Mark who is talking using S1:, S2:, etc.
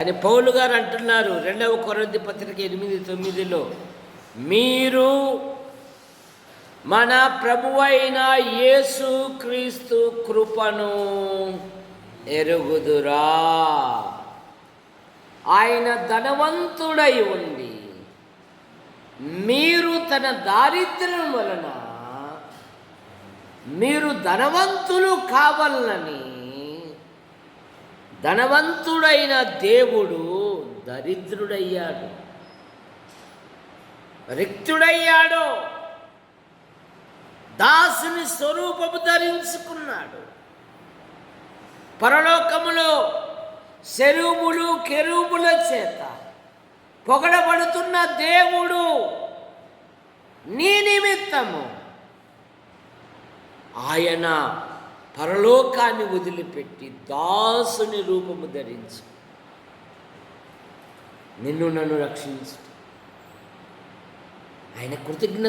S1: అని పౌలు గారు అంటున్నారు. రెండవ కొరంది పత్రిక ఎనిమిది తొమ్మిదిలో మీరు మన ప్రభువైన యేసు క్రీస్తు కృపను ఎరుగుదురా. ఆయన ధనవంతుడై ఉండి మీరు తన దారిద్ర్యం వలన మీరు ధనవంతులు కావాలని ధనవంతుడైన దేవుడు దరిద్రుడయ్యాడు. రిక్తుడయ్యాడు. దాసుని స్వరూపము ధరించుకున్నాడు. పరలోకములో శరూబులు కెరువుల చేత పొగడబడుతున్న దేవుడు నీ నిమిత్తము. ఆయన పరలోకాన్ని వదిలిపెట్టి దాసుని రూపము ధరించు. నిన్ను నన్ను రక్షించు. ఆయన కృతజ్ఞత